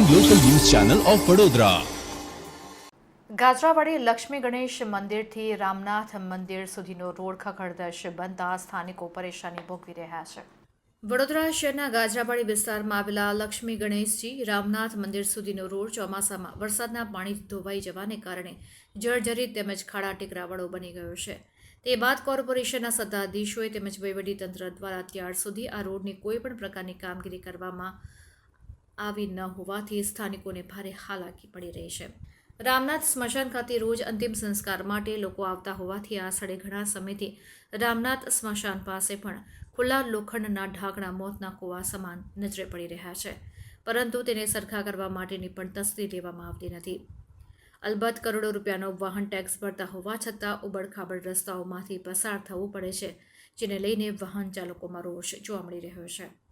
Channel of Vadodara Gajarawadi Lakshmi Ganesh મંદિરથી રામનાથ મંદિર સુધીનો રોડ ખખડદશ બનતા સ્થાનિકો પરેશાની ભોગવી રહ્યા છે. વડોદરા શહેરના ગાજરાવાડી વિસ્તારમાં આવેલા લક્ષ્મી ગણેશજી રામનાથ મંદિર સુધીનો રોડ ચોમાસામાં વરસાદના પાણી ધોવાઈ જવાને કારણે જર્જરિત તેમજ ખાડા ટેકરાવાળો બની ગયો છે. તે બાદ કોર્પોરેશનના સત્તાધીશોએ તેમજ વહીવટીતંત્ર દ્વારા ત્યાર સુધી આ રોડની કોઈપણ પ્રકારની કામગીરી કરવામાં આવી ન હોવાથી સ્થાનિકોને ભારે હાલાકી પડી રહી છે. રામનાથ સ્મશાન ખાતે રોજ અંતિમ સંસ્કાર માટે લોકો આવતા હોવાથી આ સ્થળે ઘણા સમયથી રામનાથ સ્મશાન પાસે પણ ખુલ્લા લોખંડના ઢાંકણા મોતના કુવા સમાન નજરે પડી રહ્યા છે. પરંતુ તેને સરખા કરવા માટેની પણ તસ્દી લેવામાં આવતી નથી. અલબત્ત કરોડો રૂપિયાનો વાહન ટેક્સ ભરતા હોવા છતાં ઉબડખાબડ રસ્તાઓમાંથી પસાર થવું પડે છે, જેને લઈને વાહન ચાલકોમાં રોષ જોવા મળી રહ્યો છે.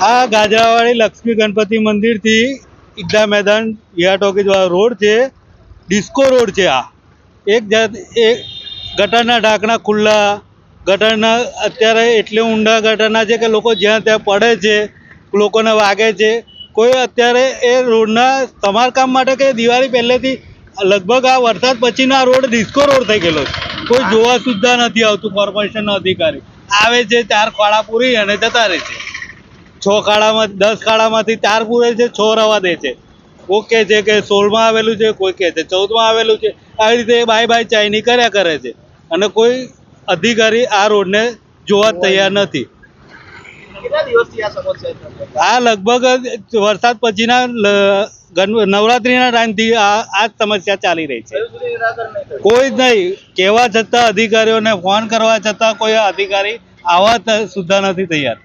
આ ગાજરાવાડી લક્ષ્મી ગણપતિ મંદિરથી ઈદા મેદાન વિહાર ટોકીજ રોડ છે, ડિસ્કો રોડ છે આ. એક જાત, એ ગટરના ઢાંકણા ખુલ્લા, ગટરના અત્યારે એટલે ઊંડા ગટરના છે કે લોકો જ્યાં ત્યાં પડે છે, લોકોને વાગે છે. કોઈ અત્યારે એ રોડના સમારકામ માટે કે દિવાળી પહેલેથી, લગભગ આ વરસાદ પછીનો આ રોડ ડિસ્કો રોડ થઈ ગયેલો છે. કોઈ જોવા સુદ્ધા નથી આવતું કોર્પોરેશનના અધિકારી આવે છે ચાર ખોળા પૂરી અને જતા રહે છે. છ કાળામાં દસ કાળામાંથી ચાર પૂરે છે છ રવા દે છે. કોઈ કહે છે કે સોળમાં આવેલું છે કોઈ કહે છે ચૌદમાં આવેલું છે. આવી રીતે બાય બાય ચાઇની કર્યા કરે છે. અને કોઈ અધિકારી આ રોડને જોવા તૈયાર નથી. આ લગભગ વરસાદ પછીના નવરાત્રીના ટાઈમથી આ આ સમસ્યા ચાલી રહી છે. કોઈ જ નહીં. કહેવા છતાં અધિકારીઓને ફોન કરવા છતાં કોઈ અધિકારી આવવા સુધા નથી તૈયાર.